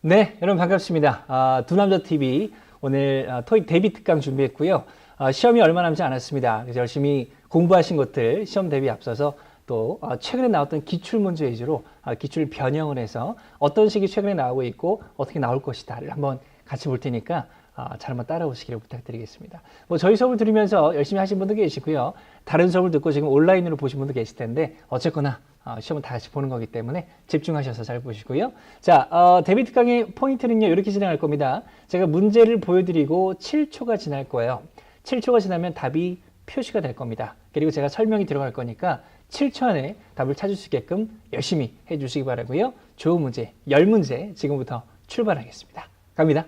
네, 여러분 반갑습니다. 아, 두남자 TV 오늘 아, 토익 대비 특강 준비했고요. 아, 시험이 얼마 남지 않았습니다. 그래서 열심히 공부하신 것들 시험 대비 앞서서 또 아, 최근에 나왔던 기출 문제 위주로 아, 기출 변형을 해서 어떤 식이 최근에 나오고 있고 어떻게 나올 것이다를 한번 같이 볼 테니까 아, 잘 한번 따라오시기를 부탁드리겠습니다. 뭐 저희 수업을 들으면서 열심히 하신 분도 계시고요. 다른 수업을 듣고 지금 온라인으로 보신 분도 계실 텐데 어쨌거나 어, 시험은 다 같이 보는 거기 때문에 집중하셔서 잘 보시고요. 자, 어, 데뷔 특강의 포인트는요, 이렇게 진행할 겁니다. 제가 문제를 보여드리고 7초가 지날 거예요. 7초가 지나면 답이 표시가 될 겁니다. 그리고 제가 설명이 들어갈 거니까 7초 안에 답을 찾을 수 있게끔 열심히 해주시기 바라고요. 좋은 문제, 10문제 지금부터 출발하겠습니다. 갑니다.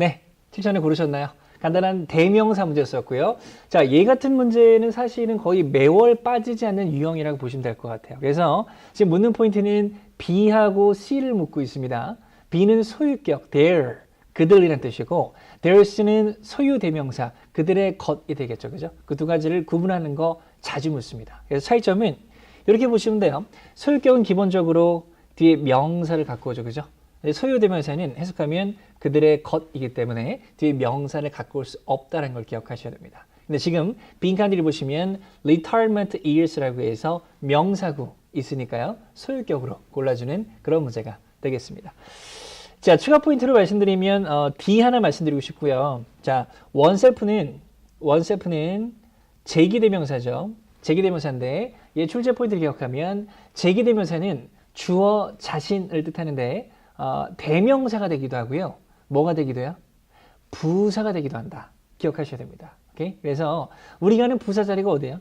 네, 7천에 고르셨나요? 간단한 대명사 문제였었고요. 자, 얘 같은 문제는 사실은 거의 매월 빠지지 않는 유형이라고 보시면 될 것 같아요. 그래서 지금 묻는 포인트는 B하고 C를 묻고 있습니다. B는 소유격, their, 그들이란 뜻이고, theirs는 소유 대명사, 그들의 것이 되겠죠. 그죠? 그 두 가지를 구분하는 거 자주 묻습니다. 그래서 차이점은 이렇게 보시면 돼요. 소유격은 기본적으로 뒤에 명사를 갖고 오죠. 그죠? 소유대명사는 해석하면 그들의 것이기 때문에 뒤에 명사를 갖고 올 수 없다는 걸 기억하셔야 됩니다. 근데 지금 빈칸들이 보시면 retirement years라고 해서 명사구 있으니까요. 소유격으로 골라주는 그런 문제가 되겠습니다. 자, 추가 포인트로 말씀드리면 어, D 하나 말씀드리고 싶고요. 자, 원셀프는 원셀프는 제기대명사죠. 제기대명사인데 얘 출제 포인트를 기억하면 제기대명사는 주어 자신을 뜻하는데 어, 대명사가 되기도 하고요. 뭐가 되기도 해요? 부사가 되기도 한다. 기억하셔야 됩니다. 오케이? 그래서 우리가 아는 부사 자리가 어디예요?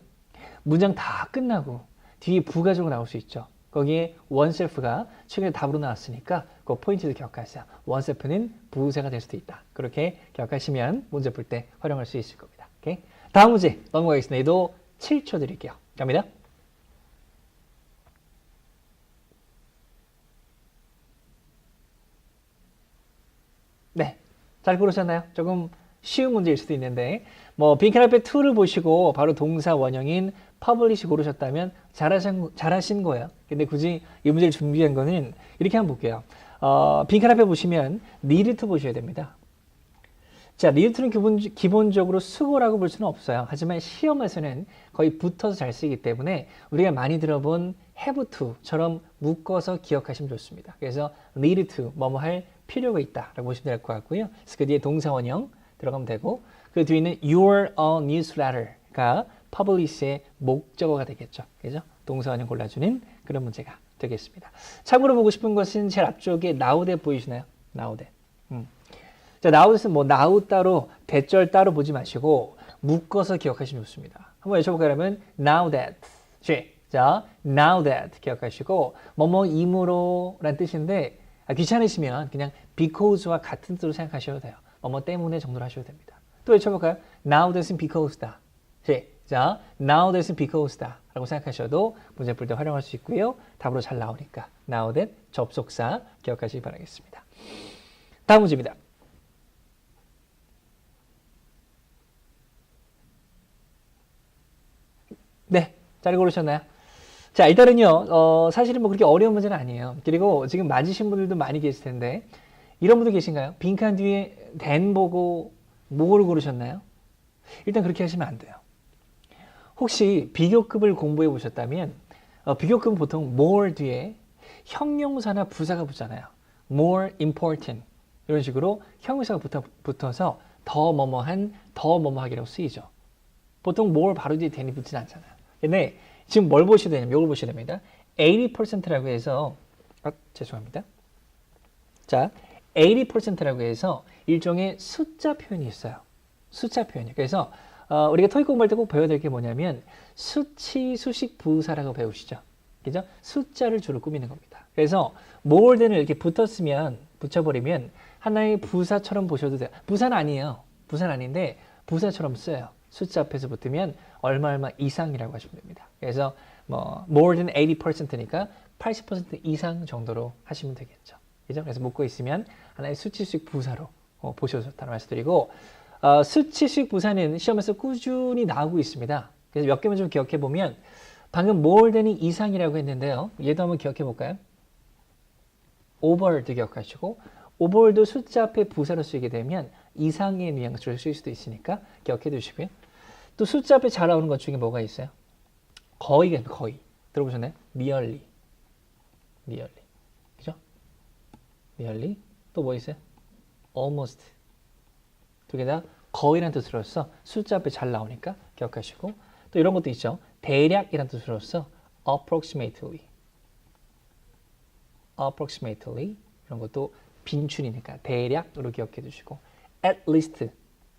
문장 다 끝나고 뒤에 부가적으로 나올 수 있죠. 거기에 원셀프가 최근에 답으로 나왔으니까 그 포인트도 기억하세요. 원셀프는 부사가 될 수도 있다. 그렇게 기억하시면 문제 풀 때 활용할 수 있을 겁니다. 오케이? 다음 문제 넘어가겠습니다. 얘도 7초 드릴게요. 갑니다. 네, 잘 고르셨나요? 조금 쉬운 문제일 수도 있는데 뭐 빈칸 앞에 to를 보시고 바로 동사 원형인 publish 고르셨다면 잘하신, 잘하신 거예요. 근데 굳이 이 문제를 준비한 거는 이렇게 한번 볼게요. 어, 빈칸 앞에 보시면 need to 보셔야 됩니다. 자, need to는 기본, 기본적으로 수고라고 볼 수는 없어요. 하지만 시험에서는 거의 붙어서 잘 쓰기 때문에 우리가 많이 들어본 have to처럼 묶어서 기억하시면 좋습니다. 그래서 need to, 뭐뭐 할 필요가 있다라고 보시면 될 것 같고요. 그 뒤에 동사 원형 들어가면 되고 그 뒤에는 your a newsletter가 publish의 목적어가 되겠죠. 그죠? 동사 원형 골라주는 그런 문제가 되겠습니다. 참고로 보고 싶은 것은 제일 앞쪽에 that 보이시나요? that. 음. 자, that은 뭐 now 따로 대절 따로 보지 마시고 묶어서 기억하시면 좋습니다. 한번 여쭤볼까요? 그러면 now that. 자, now that 기억하시고 뭐뭐 이므로 란 뜻인데 아, 귀찮으시면 그냥 because와 같은 뜻으로 생각하셔도 돼요. 뭐뭐 때문에 정도로 하셔도 됩니다. 또 외쳐볼까요? Now that은 because다. 자, now that은 because다. 라고 생각하셔도 문제 풀 때 활용할 수 있고요. 답으로 잘 나오니까 now that 접속사 기억하시기 바라겠습니다. 다음 문제입니다. 네, 잘 고르셨나요? 자, 일단은요, 어, 사실은 뭐 그렇게 어려운 문제는 아니에요. 그리고 지금 맞으신 분들도 많이 계실 텐데, 이런 분들 계신가요? 빈칸 뒤에 댄 보고 뭐를 고르셨나요? 일단 그렇게 하시면 안 돼요. 혹시 비교급을 공부해 보셨다면, 어, 비교급은 보통 more 뒤에 형용사나 부사가 붙잖아요. more important. 이런 식으로 형용사가 붙어, 붙어서 더 뭐뭐한, 더 뭐뭐하기라고 쓰이죠. 보통 more 바로 뒤에 then이 붙진 않잖아요. 근데 지금 뭘 보셔야 되냐면 이걸 보셔야 됩니다. 80%라고 해서 아, 죄송합니다. 자, 80%라고 해서 일종의 숫자 표현이 있어요. 숫자 표현이. 그래서 어, 우리가 토익 공부할 때 꼭 배워야 될 게 뭐냐면 수치, 수식, 부사라고 배우시죠. 그죠? 숫자를 주로 꾸미는 겁니다. 그래서 moreden을 이렇게 붙었으면 붙여버리면 하나의 부사처럼 보셔도 돼요. 부사는 아니에요. 부사는 아닌데 부사처럼 써요. 숫자 앞에서 붙으면 얼마 얼마 이상이라고 하시면 됩니다. 그래서 뭐 more than 80%니까 80% 이상 정도로 하시면 되겠죠. 그죠? 그래서 묶고 있으면 하나의 수치수익 부사로 어, 보셔도 좋다는 말씀드리고 어, 수치식 부사는 시험에서 꾸준히 나오고 있습니다. 그래서 몇 개만 좀 기억해 보면 방금 more than이 이상이라고 했는데요. 얘도 한번 기억해 볼까요? over도 기억하시고 over도 숫자 앞에 부사로 쓰이게 되면 이상의 뉘앙스로 쓸 수도 있으니까 기억해 두시고요. 또 숫자 앞에 잘 나오는 것 중에 뭐가 있어요? 거의, 거의. 들어보셨나요? nearly. nearly. 그죠? nearly. 또뭐 있어요? almost. 두 개 다 거의라는 뜻으로서 숫자 앞에 잘 나오니까 기억하시고 또 이런 것도 있죠. 대략이라는 뜻으로서 approximately. approximately 이런 것도 빈춘이니까 대략으로 기억해 두시고 at least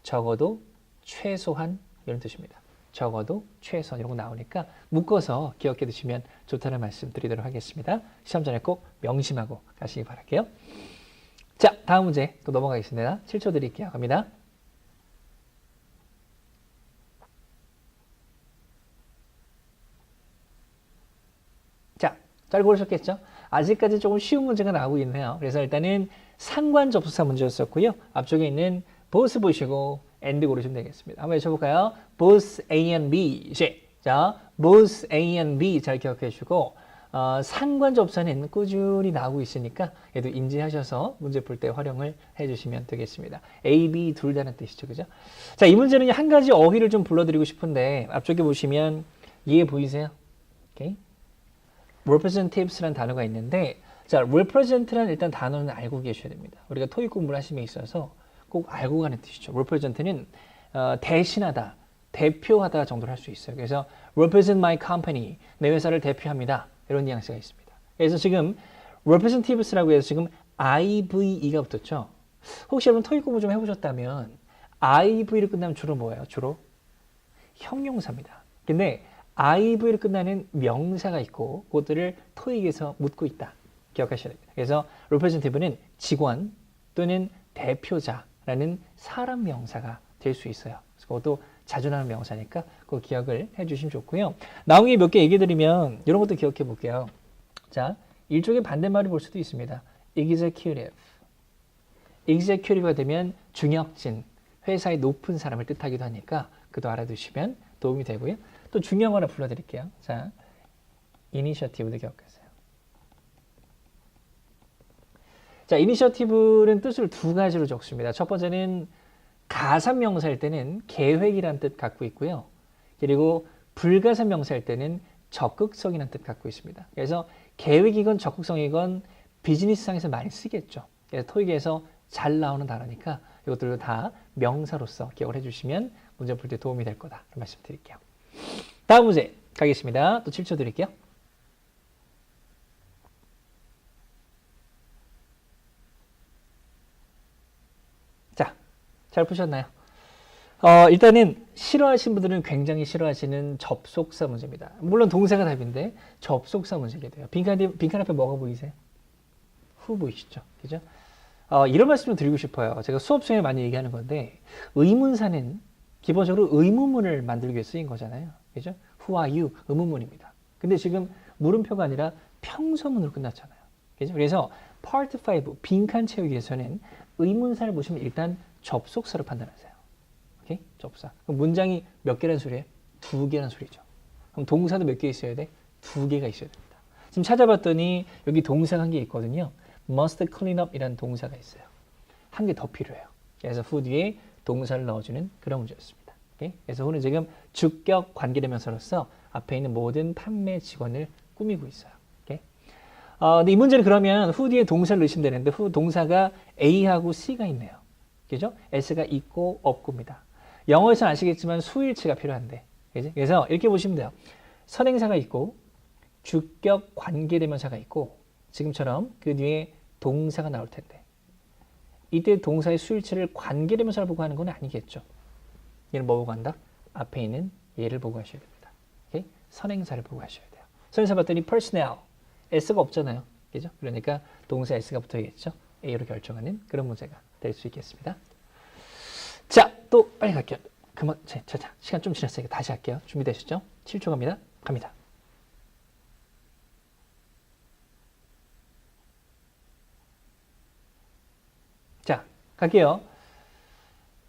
적어도 최소한 이런 뜻입니다. 적어도 최소한 이런 거 나오니까 묶어서 기억해 두시면 좋다는 말씀 드리도록 하겠습니다. 시험 전에 꼭 명심하고 가시기 바랄게요. 자, 다음 문제 또 넘어가겠습니다. 7초 드릴게요. 갑니다. 자, 잘 고르셨겠죠? 아직까지 조금 쉬운 문제가 나오고 있네요. 그래서 일단은 상관 접수사 문제였었고요. 앞쪽에 있는 both 보시고 and 고르시면 되겠습니다. 한번 외쳐볼까요? both A and B. 자, both A and B 잘 기억해 주시고 어, 상관 접사는 꾸준히 나오고 있으니까 얘도 인지하셔서 문제 풀 때 활용을 해주시면 되겠습니다. A, B 둘 다는 뜻이죠, 그죠? 자, 이 문제는 한 가지 어휘를 좀 불러드리고 싶은데 앞쪽에 보시면 얘 보이세요? 오케이? representatives라는 단어가 있는데 자, represent라는 일단 단어는 알고 계셔야 됩니다. 우리가 토익 공부를 하심에 있어서 꼭 알고 가는 뜻이죠. represent는 어, 대신하다, 대표하다 정도로 할수 있어요. 그래서 represent my company, 내 회사를 대표합니다. 이런 뉘앙스가 있습니다. 그래서 지금 representatives라고 해서 지금 IVE가 붙었죠. 혹시 여러분 토익 공부 좀 해보셨다면 IV를 끝나면 주로 뭐예요? 주로 형용사입니다. 근데 IV를 끝나는 명사가 있고 그것들을 토익에서 묻고 있다. 기억하셔야 됩니다. 그래서 representative는 직원 또는 대표자 라는 사람 명사가 될 수 있어요. 그것도 자주 나오는 명사니까 그 기억을 해주시면 좋고요. 나온 게 몇 개 얘기 드리면 이런 것도 기억해 볼게요. 자, 일종의 반대말을 볼 수도 있습니다. executive. executive가 되면 중역진, 회사의 높은 사람을 뜻하기도 하니까 그도 알아두시면 도움이 되고요. 또 중요한 거 하나 불러드릴게요. 자, initiative도 기억하세요. 자, initiative는 뜻을 두 가지로 적습니다. 첫 번째는 가산 명사일 때는 계획이란 뜻 갖고 있고요. 그리고 불가산 명사일 때는 적극성이라는 뜻 갖고 있습니다. 그래서 계획이건 적극성이건 비즈니스상에서 많이 쓰겠죠. 그래서 토익에서 잘 나오는 단어니까 이것들도 다 명사로서 기억을 해주시면 문제 풀 때 도움이 될 거다. 말씀드릴게요. 다음 문제 가겠습니다. 또 7초 드릴게요. 자, 잘 푸셨나요? 어, 일단은 싫어하시는 분들은 굉장히 싫어하시는 접속사 문제입니다. 물론 동사가 답인데 접속사 문제게 돼요. 빈칸, 빈칸 앞에 뭐가 보이세요? 후 보이시죠? 그죠? 어, 이런 말씀 좀 드리고 싶어요. 제가 수업 중에 많이 얘기하는 건데 의문사는 기본적으로 의문문을 만들기 위해 쓰인 거잖아요. 그죠? Who are you? 의문문입니다. 근데 지금 물음표가 아니라 평서문으로 끝났잖아요. 그죠? 그래서 Part 5 빈칸 채우기에서는 의문사를 보시면 일단 접속사로 판단하세요. 오케이? 접사. 그럼 문장이 몇 개란 소리예요? 두 개란 소리죠. 그럼 동사도 몇 개 있어야 돼? 두 개가 있어야 됩니다. 지금 찾아봤더니 여기 동사가 한 개 있거든요. must clean up 이라는 동사가 있어요. 한 개 더 필요해요. 그래서 후 뒤에 동사를 넣어주는 그런 문제였습니다. 오케이? 그래서 후는 지금 주격 관계대명사로서 앞에 있는 모든 판매 직원을 꾸미고 있어요. 어, 근데 이 문제는 그러면 후 뒤에 동사를 넣으시면 되는데 후 동사가 A하고 C가 있네요. 그죠? S가 있고 없고입니다. 영어에서는 아시겠지만 수일치가 필요한데. 그지? 그래서 이렇게 보시면 돼요. 선행사가 있고 주격 관계대명사가 있고 지금처럼 그 뒤에 동사가 나올 텐데 이때 동사의 수일치를 관계대명사를 보고 하는 건 아니겠죠. 얘는 뭐 보고 한다? 앞에 있는 얘를 보고 하셔야 됩니다. 오케이? 선행사를 보고 하셔야 돼요. 선행사 봤더니 personnel, s가 없잖아요. 그죠? 그러니까 동사 s가 붙어야겠죠. A로 결정하는 그런 문제가 될 수 있겠습니다. 자, 또 빨리 갈게요. 그만, 자, 자, 자, 시간 좀 지났으니까 다시 할게요. 준비되시죠? 7초 갑니다. 갑니다. 자, 갈게요.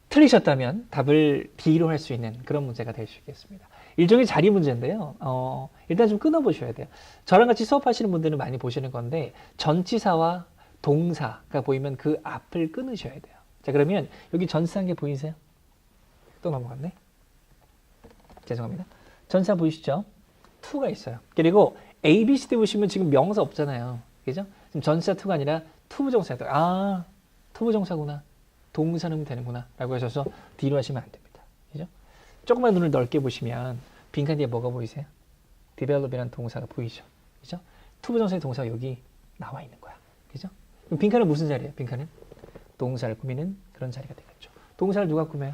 틀리셨다면 답을 D로 할 수 있는 그런 문제가 될 수 있겠습니다. 일종의 자리 문제인데요. 어, 일단 좀 끊어보셔야 돼요. 저랑 같이 수업하시는 분들은 많이 보시는 건데 전치사와 동사가 보이면 그 앞을 끊으셔야 돼요. 자 그러면 여기 전치사한 게 보이세요? 또 넘어갔네. 죄송합니다. 전치사 보이시죠? to가 있어요. 그리고 A, B, C, D 보시면 지금 명사 없잖아요. 그죠? 지금 전치사 to가 아니라 투부정사다. 아, 투부정사구나. 동사 넣으면 되는구나. 라고 하셔서 D로 하시면 안 됩니다. 그죠? 조금만 눈을 넓게 보시면 빈칸 뒤에 뭐가 보이세요? develop이라는 동사가 보이죠. 그죠? 투부정사의 동사가 여기 나와 있는 거야. 그죠? 빈칸은 무슨 자리예요? 빈칸은 동사를 꾸미는 그런 자리가 되겠죠. 동사를 누가 꾸며요?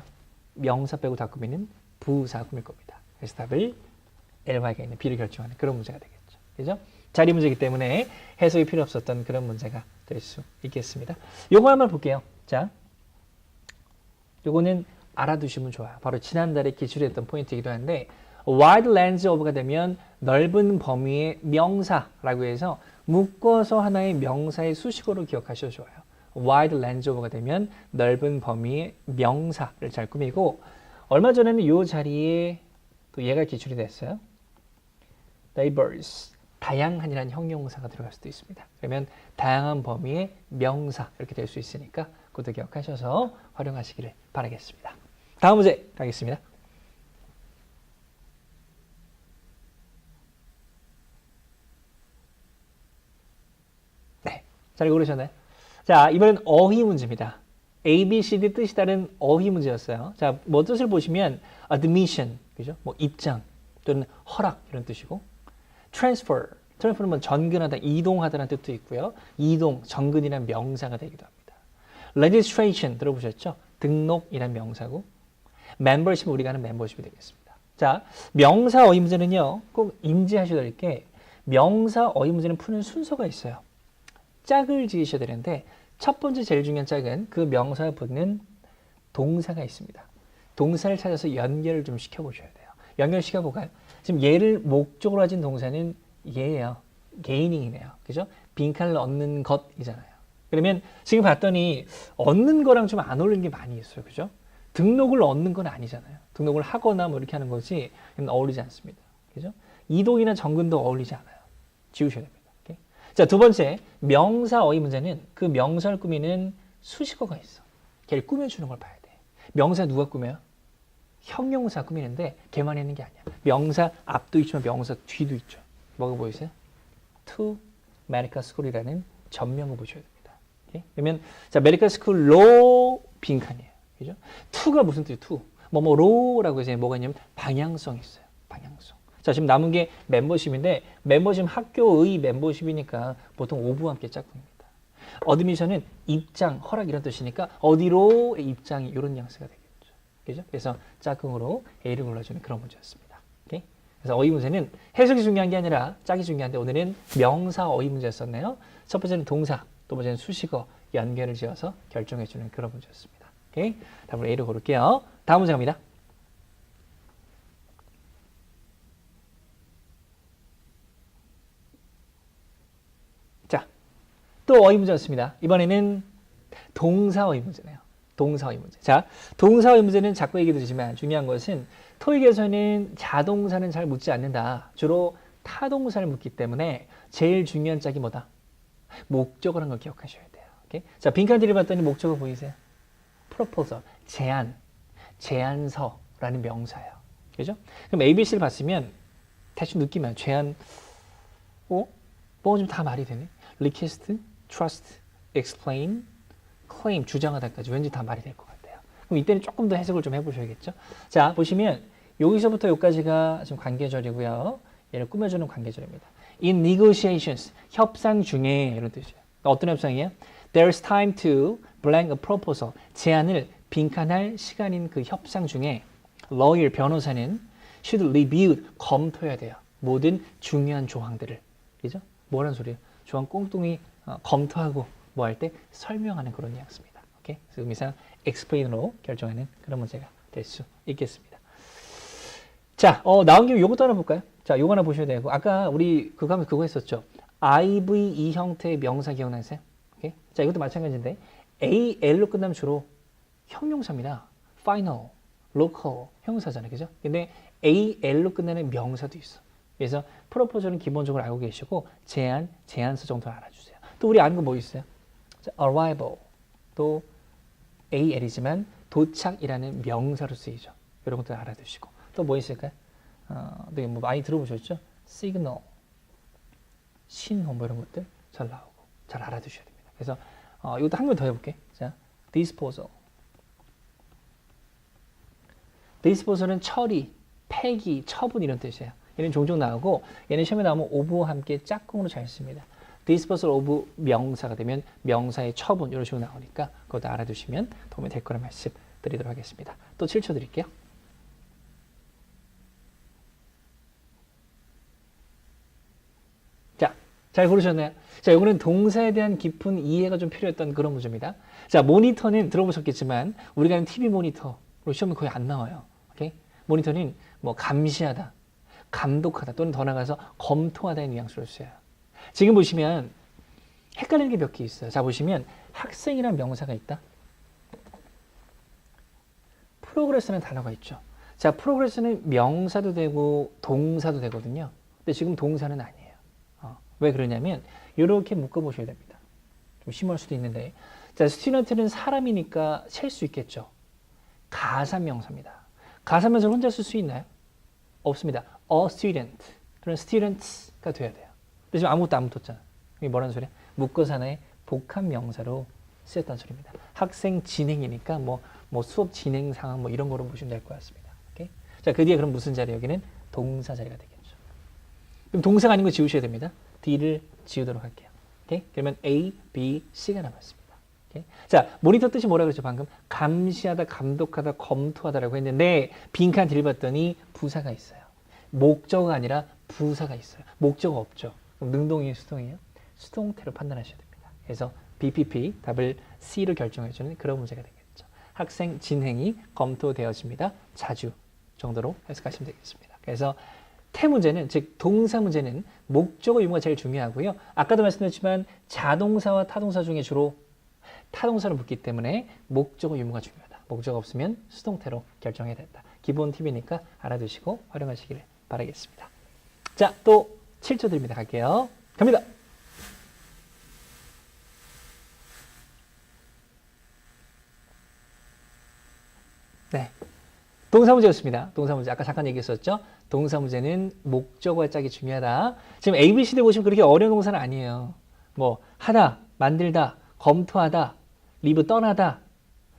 명사 빼고 다 꾸미는 부사 꾸밀 겁니다. 그래서 답을 LY가 있는 B를 결정하는 그런 문제가 되겠죠. 그죠? 자리 문제이기 때문에 해석이 필요 없었던 그런 문제가 될 수 있겠습니다. 요거 한번 볼게요. 자, 요거는 알아두시면 좋아요. 바로 지난달에 기출했던 포인트이기도 한데 wide range of가 되면 넓은 범위의 명사라고 해서 묶어서 하나의 명사의 수식어로 기억하셔도 좋아요. wide range of가 되면 넓은 범위의 명사를 잘 꾸미고 얼마 전에는 이 자리에 또 얘가 기출이 됐어요. diverse, 다양한이라는 형용사가 들어갈 수도 있습니다. 그러면 다양한 범위의 명사 이렇게 될 수 있으니까 그것도 기억하셔서 활용하시기를 바라겠습니다. 다음 문제 가겠습니다. 네, 잘 고르셨나요? 자, 이번엔 어휘 문제입니다. A, B, C, D 뜻이 다른 어휘 문제였어요. 자, 뭐 뜻을 보시면 admission, 그죠? 뭐 입장 또는 허락 이런 뜻이고 transfer, transfer는 뭐 전근하다, 이동하다라는 뜻도 있고요. 이동, 전근이란 명사가 되기도 합니다. registration 들어보셨죠? 등록이란 명사고 membership 우리가 하는 membership이 되겠습니다. 자, 명사 어휘 문제는요. 꼭 인지하셔야 될 게 명사 어휘 문제는 푸는 순서가 있어요. 짝을 지으셔야 되는데 첫 번째 제일 중요한 짝은 그 명사에 붙는 동사가 있습니다. 동사를 찾아서 연결을 좀 시켜보셔야 돼요. 연결시켜 볼까요? 지금 얘를 목적으로 가진 동사는 얘예요. 게이닝이네요. 그죠? 빈칸을 얻는 것이잖아요. 그러면 지금 봤더니 얻는 거랑 좀 안 어울리는 게 많이 있어요. 그죠? 등록을 얻는 건 아니잖아요. 등록을 하거나 뭐 이렇게 하는 거지 어울리지 않습니다. 그죠? 이동이나 정근도 어울리지 않아요. 지우셔야 됩니다. 자, 두 번째, 명사 어휘 문제는 그 명사를 꾸미는 수식어가 있어. 걔를 꾸며주는 걸 봐야 돼. 명사 누가 꾸며요? 형용사 꾸미는데 걔만 있는 게 아니야. 명사 앞도 있지만 명사 뒤도 있죠. 뭐가 보이세요? to America School이라는 전명을 보셔야 됩니다. 오케이? 그러면 자, America School로 빈칸이에요. 그죠? to가 무슨 뜻이에요? to. 뭐뭐로라고 해서 뭐가 있냐면 방향성이 있어요. 방향성. 자, 지금 남은 게 멤버십인데 멤버십 학교의 멤버십이니까 보통 오부와 함께 짝꿍입니다. 어드미션은 입장, 허락 이런 뜻이니까 어디로의 입장이 이런 뉘앙스가 되겠죠. 그죠? 그래서 짝꿍으로 A를 골라주는 그런 문제였습니다. 오케이? 그래서 어휘 문제는 해석이 중요한 게 아니라 짝이 중요한데 오늘은 명사 어휘 문제였었네요. 첫 번째는 동사, 두 번째는 수식어 연결을 지어서 결정해주는 그런 문제였습니다. 오케이? 답을 A를 고를게요. 다음 문제 갑니다. 자, 또 어휘 문제 였습니다. 이번에는 동사 어휘 문제네요. 동사 어휘 문제. 자, 동사 어휘 문제는 자꾸 얘기 드리지만 중요한 것은 토익에서는 자동사는 잘 묻지 않는다. 주로 타동사를 묻기 때문에 제일 중요한 짝이 뭐다? 목적을 한 걸 기억하셔야 돼요. 오케이? 자, 빈칸 들이봤더니 목적어 보이세요? proposal, 제안, 제안서라는 명사예요. 그죠? 그럼 ABC를 봤으면 대충 느끼면 제안, 어? 뭐가 좀다 말이 되네? request, trust, explain, claim, 주장하다까지 왠지 다 말이 될 것 같아요. 그럼 이때는 조금 더 해석을 좀 해보셔야겠죠? 자, 보시면 여기서부터 여기까지가 지금 관계절이고요. 얘를 꾸며주는 관계절입니다. In negotiations, 협상 중에 이런 뜻이에요. 그러니까 어떤 협상이에요? There's time to blank a proposal. 제안을 빈칸할 시간인 그 협상 중에 lawyer, 변호사는 should review, 검토해야 돼요. 모든 중요한 조항들을. 그죠? 뭐라는 소리예요? 조항 꽁뚱이 어, 검토하고 뭐 할 때 설명하는 그런 뉘앙스입니다. 오케이? 의미상 explain으로 결정하는 그런 문제가 될 수 있겠습니다. 자, 어, 나온 김에 요것도 하나 볼까요? 자, 요거 하나 보셔야 되고 아까 우리 그거 하면 그거 했었죠. IVE 형태의 명사 기억나세요? 오케이? 자, 이것도 마찬가지인데 AL로 끝나면 주로 형용사입니다. final, local 형사잖아요. 그죠? 근데 AL로 끝나는 명사도 있어. 그래서 프로포즈는 기본적으로 알고 계시고 제한, 제한서 정도 알아주세요. 또 우리 아는 거 뭐 있어요? 자, arrival 또 AL이지만 도착이라는 명사로 쓰이죠. 이런 것도 알아두시고 또 뭐 있을까요? 어, 되게 뭐 많이 들어보셨죠? signal, 신호 뭐 이런 것들 잘 나오고 잘 알아두셔야 됩니다. 그래서 어, 이것도 한번더 해볼게. 자, disposal. disposal은 처리, 폐기, 처분 이런 뜻이에요. 얘는 종종 나오고 얘는 시험에 나오면 ove와 함께 짝꿍으로 잘 씁니다. Disposal of 명사가 되면 명사의 처분 이런 식으로 나오니까 그것도 알아두시면 도움이 될 거라 말씀 드리도록 하겠습니다. 또 7초 드릴게요. 자, 잘 고르셨나요? 자, 이거는 동사에 대한 깊은 이해가 좀 필요했던 그런 문제입니다. 자, 모니터는 들어보셨겠지만 우리가 TV 모니터로 시험에 거의 안 나와요. 오케이? 모니터는 뭐 감시하다, 감독하다 또는 더 나가서 검토하다의 뉘앙스로 써요. 지금 보시면 헷갈리는 게 몇 개 있어요. 자, 보시면 학생이란 명사가 있다. 프로그레스라는 단어가 있죠. 자, 프로그레스는 명사도 되고 동사도 되거든요. 근데 지금 동사는 아니에요. 어, 왜 그러냐면 이렇게 묶어 보셔야 됩니다. 좀 심할 수도 있는데 자, 스튜던트는 사람이니까 셀 수 있겠죠. 가사명사입니다. 가사명사를 혼자 쓸 수 있나요? 없습니다. A student 또는 students가 돼야 돼요. 지금 아무것도 안 붙었잖아. 이게 뭐라는 소리야? 묶어서 하나의 복합 명사로 쓰였다는 소리입니다. 학생 진행이니까 뭐, 뭐 수업 진행 상황 뭐 이런 거로 보시면 될 것 같습니다. 오케이? 자, 그 뒤에 그럼 무슨 자리? 여기는 동사 자리가 되겠죠. 그럼 동사가 아닌 거 지우셔야 됩니다. D를 지우도록 할게요. 오케이? 그러면 A, B, C가 남았습니다. 오케이? 자, 모니터 뜻이 뭐라 그랬죠? 방금 감시하다, 감독하다, 검토하다라고 했는데 빈칸 들봤더니 부사가 있어요. 목적어가 아니라 부사가 있어요. 목적어 없죠. 능동이에요, 수동이에요? 수동태로 판단하셔야 됩니다. 그래서 BPP 답을 C로 결정해주는 그런 문제가 되겠죠. 학생 진행이 검토되어집니다. 자주 정도로 해석하시면 되겠습니다. 그래서 태 문제는 즉 동사 문제는 목적어 유무가 제일 중요하고요. 아까도 말씀드렸지만 자동사와 타동사 중에 주로 타동사로 붙기 때문에 목적어 유무가 중요하다. 목적어 없으면 수동태로 결정해야 된다. 기본 팁이니까 알아두시고 활용하시기를 바라겠습니다. 자, 또 7초 드립니다. 갈게요. 갑니다. 네. 동사 문제였습니다. 동사 문제. 아까 잠깐 얘기했었죠? 동사 문제는 목적어의 짝이 중요하다. 지금 A, B, C 대 보시면 그렇게 어려운 동사는 아니에요. 뭐, 하다, 만들다, 검토하다, 리브 떠나다,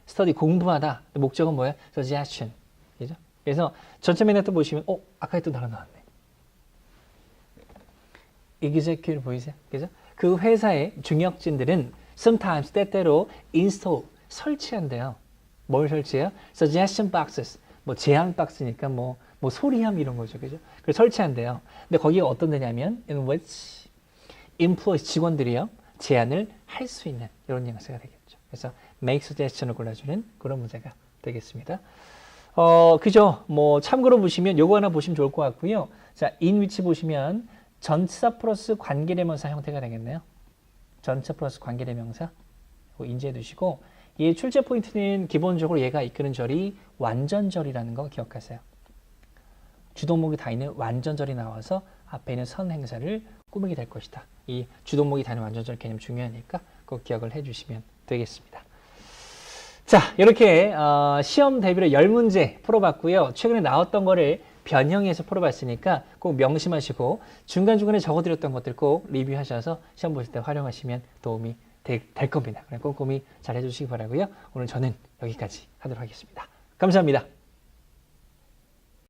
스터디 공부하다. 목적은 뭐예요? suggestion. 그죠? 그래서 전체 맨날 또 보시면, 어, 아까 했던 단어 나왔네. Execute 보이세요? 그죠? 그 회사의 중역진들은 sometimes 때때로 install 설치한대요. 뭘 설치해요? suggestion boxes. 뭐 제안 박스니까 뭐, 뭐 소리함 이런 거죠. 그죠? 그걸 설치한대요. 근데 거기가 어떤 데냐면 in which employees 직원들이요. 제안을 할 수 있는 이런 뉘앙스가 되겠죠. 그래서 make suggestion을 골라주는 그런 문제가 되겠습니다. 어, 그죠? 뭐 참고로 보시면 요거 하나 보시면 좋을 것 같고요. 자, in which 보시면 전치사 플러스 관계대명사 형태가 되겠네요. 전치사 플러스 관계대명사 인지해 두시고 이 출제 포인트는 기본적으로 얘가 이끄는 절이 완전절이라는 거 기억하세요. 주동목이 다 있는 완전절이 나와서 앞에 있는 선 행사를 꾸미게 될 것이다. 이 주동목이 다 있는 완전절 개념 중요하니까 꼭 기억을 해주시면 되겠습니다. 자, 이렇게 어, 시험 대비로 10문제 풀어봤고요. 최근에 나왔던 거를 변형해서 풀어봤으니까 꼭 명심하시고 중간중간에 적어드렸던 것들 꼭 리뷰하셔서 시험 보실 때 활용하시면 도움이 되, 될 겁니다. 꼼꼼히 잘 해주시기 바라고요. 오늘 저는 여기까지 하도록 하겠습니다. 감사합니다.